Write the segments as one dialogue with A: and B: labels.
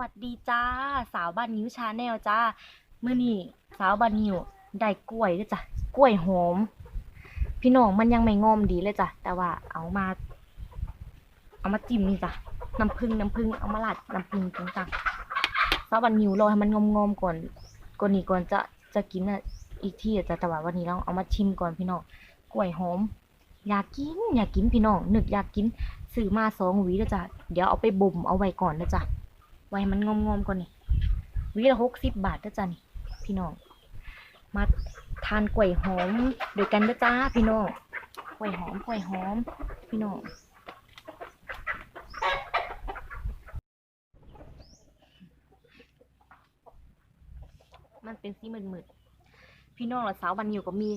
A: วัสดีจ้า สาวบ้านนิ้วชาแนลจ้าเมื้อนี้สาวบ้านนิ้วได้กล้วยเด้วยจ้ะกล้วยหอมพี่น้องมันยังไม่งอมดีเลยจ้ะแต่ว่าเอามา เอามาจิ้มนี่จ้ะน้ำผึ้งน้ำผึ้งเอามาราดน้ำผึ้งต่างๆสาวบ้านนิ้วรอให้มันงอมๆก่อนก่อนนี้ก่อนจะจะกินอะอีกทีอะจ้ะแต่ว่าวันนี้เราเอามาชิมก่อนพี่น้องกล้วยหอมอยากกินอยากกินพี่น้องนึกอยากกินซื้อมาสองหวีแล้วจ้ะเดี๋ยวเอาไปบ่มเอาไว้ก่อนนะจ้ะ ไว้มันงอมๆก่อนนี่วีละหกสิบบาทเด้อจ้ะนี่ พี่น้อง มาทานกล้วยหอมด้วยกันเด้อจ้าพี่น้องกล้วยหอมกล้วยหอม พี่น้องมันเป็นสีมืดๆ พี่น้องและสาวบันอยู่ก็มี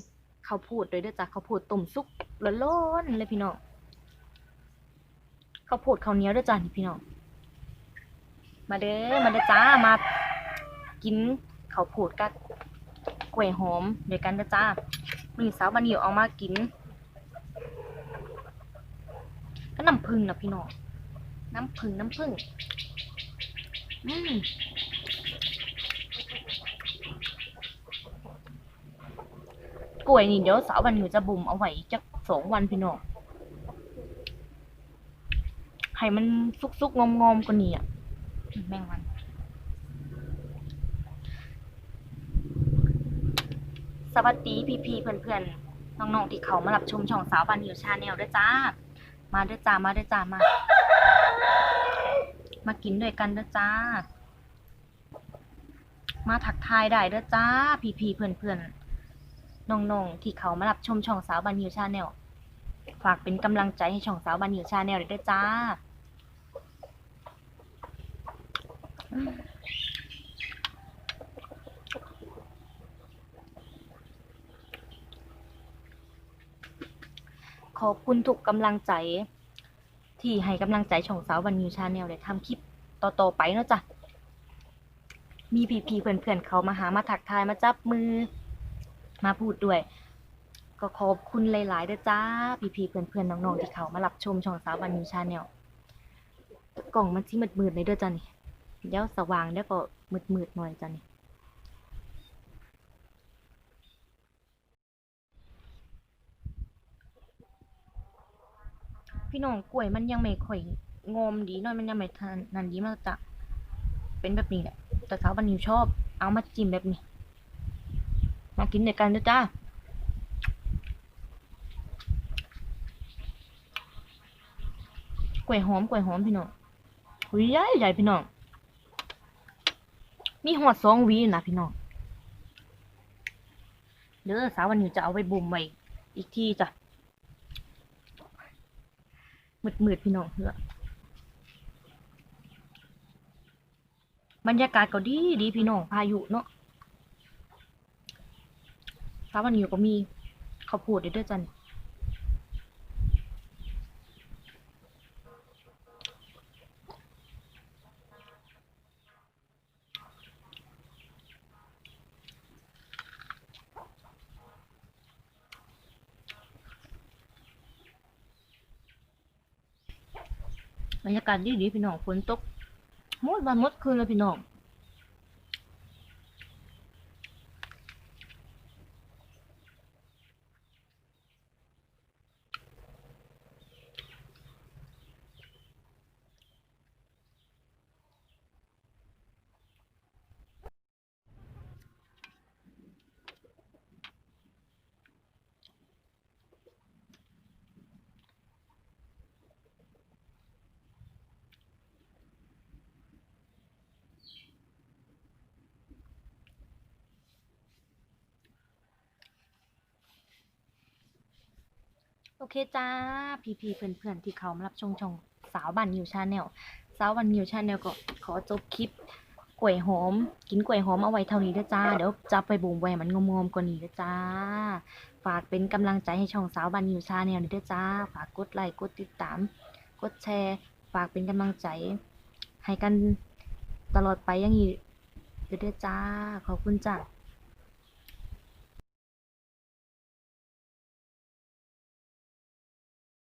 A: ข้าวโพดด้วยเด้อจ้ะข้าวโพดต้มซุกร้อนๆเลยพี่น้องข้าวโพดข้าวเหนียวเด้อจ้ะนี่พี่น้อง มาเด้อมาเด้อจ้ามากินข้าวโพดกับกล้วยหอมเด้วยกันเด้อจ้ามีสาวบันอยู่เอามากินก็น้ำผึ้งนะพี่น้องน้ำผึ้งน้ำผึ้งอืมกล้วยนี่เดี๋ยวสาวบันอยู่จะบุ่มเอาไว้จักสองวันพี่น้องให้มันสุกๆงอมๆกว่านี้อะ แมงมัน สวัสดีพี่พี่ๆเพื่อนๆน้องๆที่เขามารับชมช่องสาวบันนิวชาแนลด้วยจ้า มาด้วยจ้ามาด้วยจ้ามา มากินด้วยกันด้วยจ้า มาถักทายได้ด้วยจ้า พี่พี่ๆเพื่อนๆน้องๆที่เขามารับชมช่องสาวบันนิวชาแนลฝากเป็นกำลังใจให้ช่องสาวบันนิวชาแนลด้วยจ้า ขอบคุณทุกกำลังใจ ที่ให้กำลังใจช่องสาววันนิวชาแนลได้ทำคลิปต่อๆไปเนาะจ้ะ มีพี่ๆเพื่อนๆเขามาหามาถักทายมาจับมือ มาพูดด้วย ก็ขอบคุณหลายๆด้วยจ้า พี่ๆเพื่อนๆน้องๆที่เขามารับชมช่องสาววันนิวชาแนลกล่องมันที่มืดๆเลยเด้อจ้ะนี่ เดี๋ยวสว่างเดี๋ยวก็มืดๆหน่อยจ้ะนี่พี่น้องกล้วยมันยังไม่ค่อยงอมดีหน่อยมันยังไม่ทันนันดีมากจ้ะเป็นแบบนี้แหละแต่สาวบันนิวชอบ เอามาจิ้มแบบนี้ มากินเดียวกันด้วยจ้ากล้วยหอมกล้วยหอมพี่น้องหุยใหญ่ใหญ่พี่น้อง มีหอดสองวีนะพี่น้อง เด้อสาววันนิวจะเอาไปบ่มไว้อีกทีจ้ะมืดมืดๆพี่น้องเพื่อบรรยากาศก็ดีดีพี่น้องพายุเนาะฟ้าวันอยู่ก็มีข้าวโพดด้วยเด้วยจัน บรรยากาศดีดีพี่น้องฝนตกหมดวันหมดคืนเลยพี่น้อง อเคจ้า พี่พี่เพื่อนเพื่อนที่เขามารับชมช่องสาวบันนิวชาแนลสาวบันนิวชาแนลก็ขอจบคลิปกล้วยหอม กินกล้วยหอมเอาไว้เท่านี้เด้อจ้า เดี๋ยวจะไปบ่มไว้ให้มันงอมๆกว่านี้เด้อจ้า ฝากเป็นกำลังใจให้ช่องสาวบันนิวชาแนลเด้อจ้า ฝากกดไลค์กดติดตาม กดแชร์ ฝากเป็นกำลังใจ ให้กันตลอดไปอย่างนี้เด้อจ้า ขอบคุณจ้า